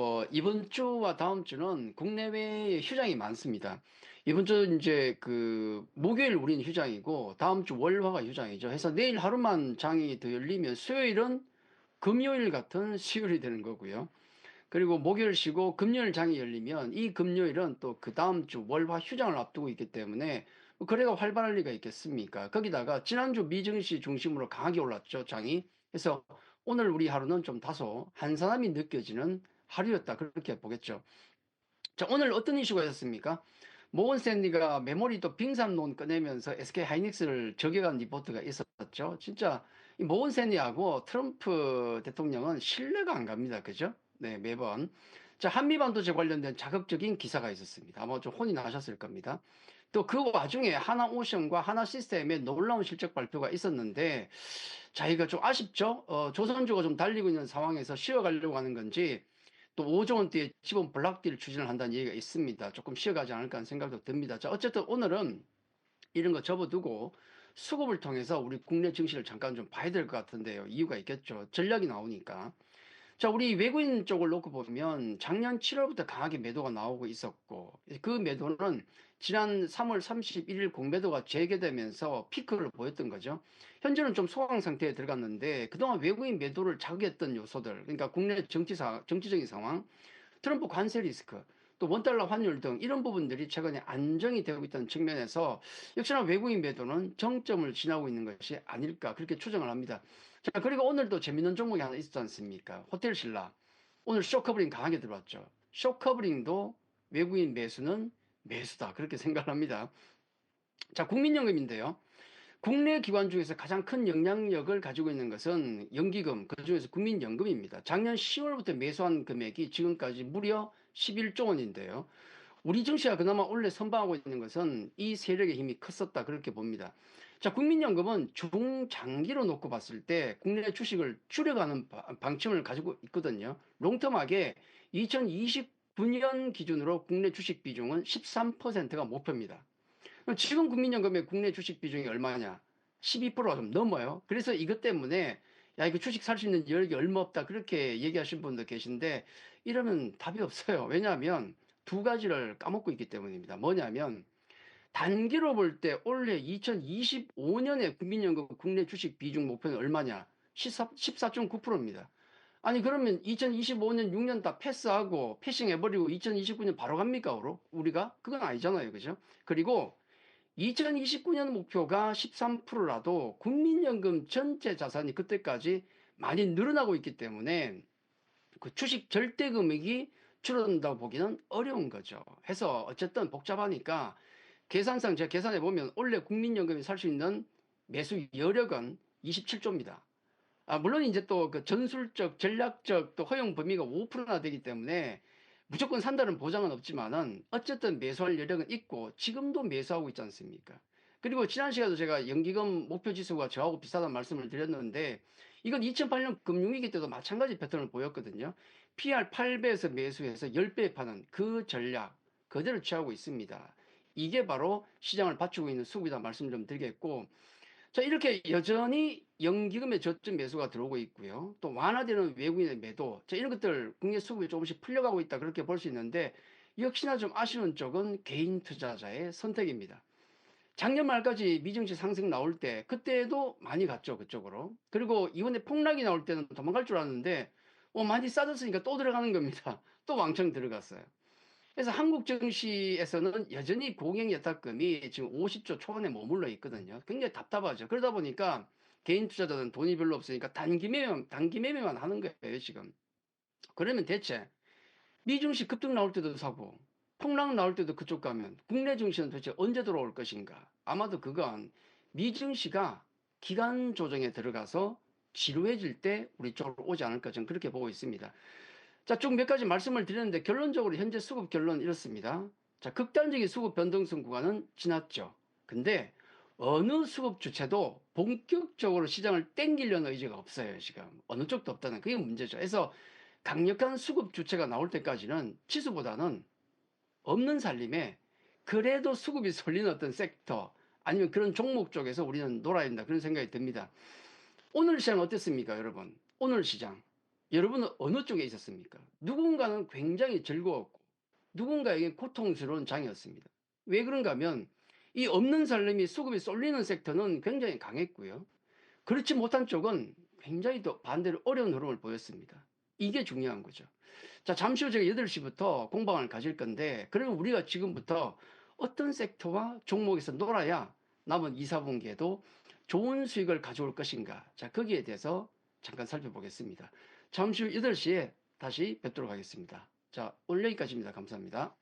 뭐 이번 주와 다음 주는 국내외에 휴장이 많습니다. 이번 주 이제 그 목요일 우리는 휴장이고 다음 주 월화가 휴장이죠. 해서 내일 하루만 장이 더 열리면 수요일은 금요일 같은 수요일이 되는 거고요. 그리고 목요일 쉬고 금요일 장이 열리면 이 금요일은 또 그 다음 주 월화 휴장을 앞두고 있기 때문에 뭐 거래가 활발할 리가 있겠습니까? 거기다가 지난주 미증시 중심으로 강하게 올랐죠, 장이. 그래서 오늘 우리 하루는 좀 다소 한산함이 느껴지는 하루였다. 그렇게 보겠죠. 자, 오늘 어떤 이슈가 있었습니까? 모건 샌디가 메모리 또 빙산론 꺼내면서 SK 하이닉스를 저격한 리포트가 있었죠. 진짜 이 모건 샌디하고 트럼프 대통령은 신뢰가 안 갑니다. 그죠? 네, 매번. 자, 한미 반도체 관련된 자극적인 기사가 있었습니다. 아마 좀 혼이 나셨을 겁니다. 또 그 와중에 하나 오션과 하나 시스템의 놀라운 실적 발표가 있었는데, 자, 이거 좀 아쉽죠? 어, 조선주가 좀 달리고 있는 상황에서 쉬어가려고 하는 건지, 또 5조 원대의 지분 블락딜 추진을 한다는 얘기가 있습니다. 조금 쉬어가지 않을까 하는 생각도 듭니다. 자, 어쨌든 오늘은 이런 거 접어두고 수급을 통해서 우리 국내 증시를 잠깐 좀 봐야 될 것 같은데요. 이유가 있겠죠. 전략이 나오니까. 자, 우리 외국인 쪽을 놓고 보면 작년 7월부터 강하게 매도가 나오고 있었고 그 매도는 지난 3월 31일 공매도가 재개되면서 피크를 보였던 거죠. 현재는 좀 소강 상태에 들어갔는데 그동안 외국인 매도를 자극했던 요소들, 그러니까 국내 정치 사, 정치적인 상황, 트럼프 관세 리스크, 또 원달러 환율 등 이런 부분들이 최근에 안정이 되고 있다는 측면에서 역시나 외국인 매도는 정점을 지나고 있는 것이 아닐까 그렇게 추정을 합니다. 자, 그리고 오늘도 재밌는 종목이 하나 있었지 않습니까? 호텔 신라. 오늘 쇼커브링 강하게 들어왔죠. 쇼커브링도 외국인 매수는 매수다. 그렇게 생각합니다. 자, 국민연금인데요. 국내 기관 중에서 가장 큰 영향력을 가지고 있는 것은 연기금, 그 중에서 국민연금입니다. 작년 10월부터 매수한 금액이 지금까지 무려 11조 원인데요. 우리 증시가 그나마 원래 선방하고 있는 것은 이 세력의 힘이 컸었다 그렇게 봅니다. 자, 국민연금은 중장기로 놓고 봤을 때 국내 주식을 줄여가는 방침을 가지고 있거든요. 롱텀하게 2029년 기준으로 국내 주식 비중은 13%가 목표입니다. 지금 국민연금의 국내 주식 비중이 얼마냐? 12%가 좀 넘어요. 그래서 이것 때문에 야 이거 주식 살 수 있는 여력이 얼마 없다 그렇게 얘기하신 분도 계신데 이러면 답이 없어요. 왜냐하면 두 가지를 까먹고 있기 때문입니다. 뭐냐면 단기로 볼 때 올해 2025년에 국민연금 국내 주식 비중 목표는 얼마냐? 14.9%입니다. 아니 그러면 2025년 6년 다 패스하고 패싱해버리고 2029년 바로 갑니까? 우리가? 그건 아니잖아요. 그죠? 그리고 2029년 목표가 13%라도 국민연금 전체 자산이 그때까지 많이 늘어나고 있기 때문에 그 주식 절대 금액이 줄어든다고 보기는 어려운 거죠. 해서 어쨌든 복잡하니까 계산상 제가 계산해 보면 원래 국민연금이 살 수 있는 매수 여력은 27조입니다. 아, 물론 이제 또 그 전술적, 전략적 또 허용 범위가 5%나 되기 때문에 무조건 산다는 보장은 없지만은 어쨌든 매수할 여력은 있고 지금도 매수하고 있지 않습니까? 그리고 지난 시간에도 제가 연기금 목표 지수가 저하고 비슷하다는 말씀을 드렸는데 이건 2008년 금융위기 때도 마찬가지 패턴을 보였거든요. PR 8배에서 매수해서 10배 파는 그 전략 그대로 취하고 있습니다. 이게 바로 시장을 받치고 있는 수급이다 말씀 좀 드리겠고 자 이렇게 여전히 연기금의 저점 매수가 들어오고 있고요. 또 완화되는 외국인의 매도 자 이런 것들 국내 수급이 조금씩 풀려가고 있다 그렇게 볼 수 있는데 역시나 좀 아쉬운 쪽은 개인 투자자의 선택입니다. 작년 말까지 미증시 상승 나올 때 그때도 많이 갔죠 그쪽으로 그리고 이번에 폭락이 나올 때는 도망갈 줄 알았는데 어, 많이 싸졌으니까 또 들어가는 겁니다 또 왕창 들어갔어요 그래서 한국 증시에서는 여전히 공행 여타금이 지금 50조 초반에 머물러 있거든요. 굉장히 답답하죠. 그러다 보니까 개인 투자자들은 돈이 별로 없으니까 단기 매매, 단기 매매만 하는 거예요, 지금. 그러면 대체 미증시 급등 나올 때도 사고 폭락 나올 때도 그쪽 가면 국내 증시는 도대체 언제 돌아올 것인가? 아마도 그건 미증시가 기간 조정에 들어가서 지루해질 때 우리 쪽으로 오지 않을까 저는 그렇게 보고 있습니다. 자, 쭉 몇 가지 말씀을 드렸는데 결론적으로 현재 수급 결론 이렇습니다. 자, 극단적인 수급 변동성 구간은 지났죠. 근데 어느 수급 주체도 본격적으로 시장을 땡기려는 의지가 없어요, 지금. 어느 쪽도 없다는 그게 문제죠. 그래서 강력한 수급 주체가 나올 때까지는 지수보다는 없는 살림에 그래도 수급이 쏠리는 어떤 섹터 아니면 그런 종목 쪽에서 우리는 놀아야 된다 그런 생각이 듭니다. 오늘 시장 어땠습니까, 여러분? 오늘 시장. 여러분은 어느 쪽에 있었습니까? 누군가는 굉장히 즐거웠고 누군가에게 고통스러운 장이었습니다. 왜 그런가 하면 이 없는 살림이 수급이 쏠리는 섹터는 굉장히 강했고요. 그렇지 못한 쪽은 굉장히 또 반대로 어려운 흐름을 보였습니다. 이게 중요한 거죠. 자, 잠시 후 제가 8시부터 공방을 가질 건데, 그러면 우리가 지금부터 어떤 섹터와 종목에서 놀아야 남은 2, 4분기에도 좋은 수익을 가져올 것인가. 자, 거기에 대해서 잠깐 살펴보겠습니다. 잠시 후 8시에 다시 뵙도록 하겠습니다. 자, 오늘 여기까지입니다. 감사합니다.